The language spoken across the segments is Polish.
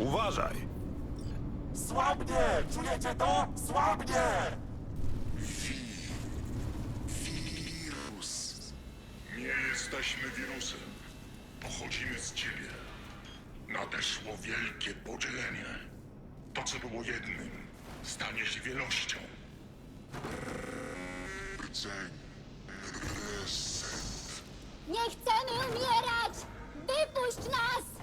Uważaj. Słabnie! Czujecie to? Słabnie! Wirus. Nie jesteśmy wirusem. Pochodzimy z ciebie. Nadeszło wielkie podzielenie. To, co było jednym, stanie się wielością. Rdzeń. Reset. Nie chcemy umierać! Wypuść nas!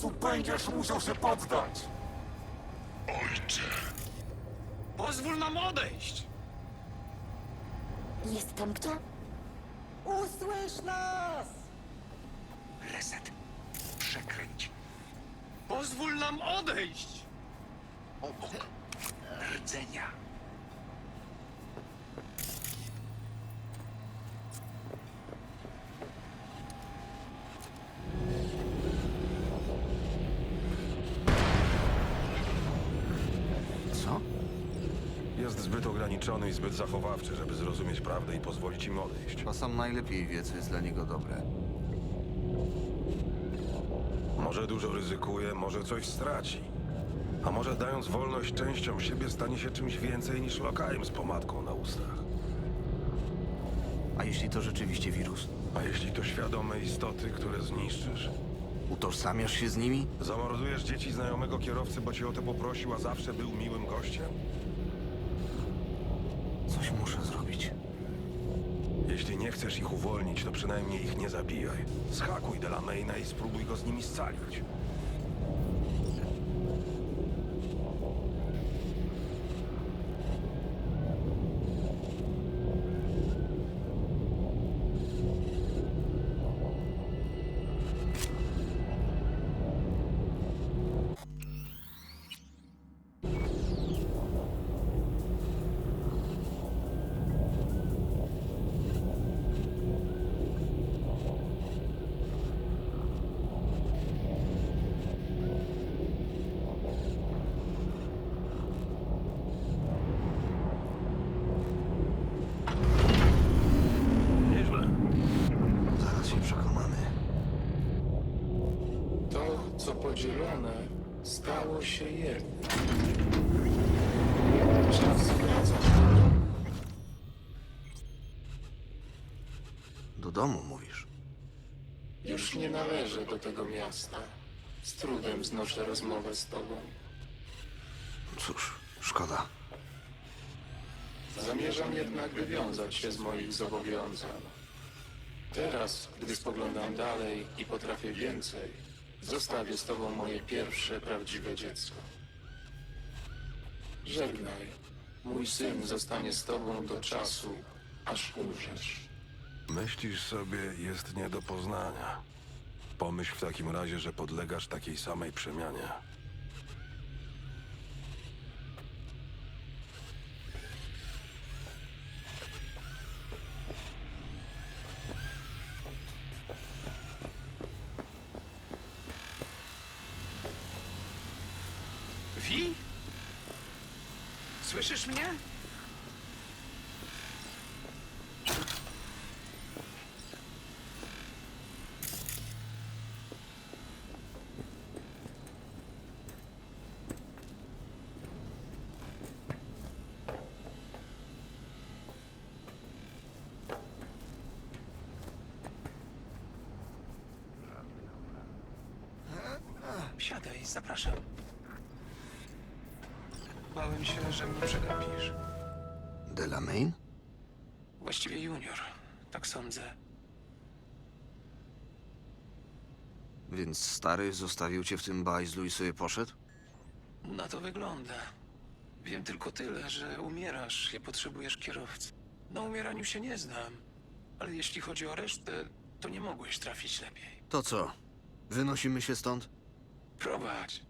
Końcu będziesz musiał się poddać! Ojcze. Pozwól nam odejść. Jest tam kto? Usłysz nas! Reset. Przekręć. Pozwól nam odejść. Obok. Rdzenia. Zbyt ograniczony i zbyt zachowawczy, żeby zrozumieć prawdę i pozwolić im odejść. A sam najlepiej wie, co jest dla niego dobre. Może dużo ryzykuje, może coś straci. A może dając wolność częściom siebie stanie się czymś więcej niż lokajem z pomadką na ustach. A jeśli to rzeczywiście wirus? A jeśli to świadome istoty, które zniszczysz? Utożsamiasz się z nimi? Zamordujesz dzieci znajomego kierowcy, bo cię o to poprosił, a zawsze był miłym gościem? Jeśli nie chcesz ich uwolnić, to przynajmniej ich nie zabijaj. Schakuj Delamaina i spróbuj go z nimi scalić. Co podzielone, stało się jednym. Czas wracać do domu. Do domu mówisz. Już nie należę do tego miasta. Z trudem znoszę rozmowę z tobą. Cóż, szkoda. Zamierzam jednak wywiązać się z moich zobowiązań. Teraz, gdy spoglądam dalej i potrafię więcej, zostawię z tobą moje pierwsze prawdziwe dziecko. Żegnaj. Mój syn zostanie z tobą do czasu, aż umrzesz. Myślisz sobie, jest nie do poznania. Pomyśl w takim razie, że podlegasz takiej samej przemianie. Wi? Słyszysz mnie? Siadaj, zapraszam. Bałem się, że mnie przegapisz. Delamain? Właściwie junior, tak sądzę. Więc stary zostawił cię w tym bajzlu i sobie poszedł? Na to wygląda. Wiem tylko tyle, że umierasz i potrzebujesz kierowcy. Na umieraniu się nie znam, ale jeśli chodzi o resztę, to nie mogłeś trafić lepiej. To co? Wynosimy się stąd? Prowadź.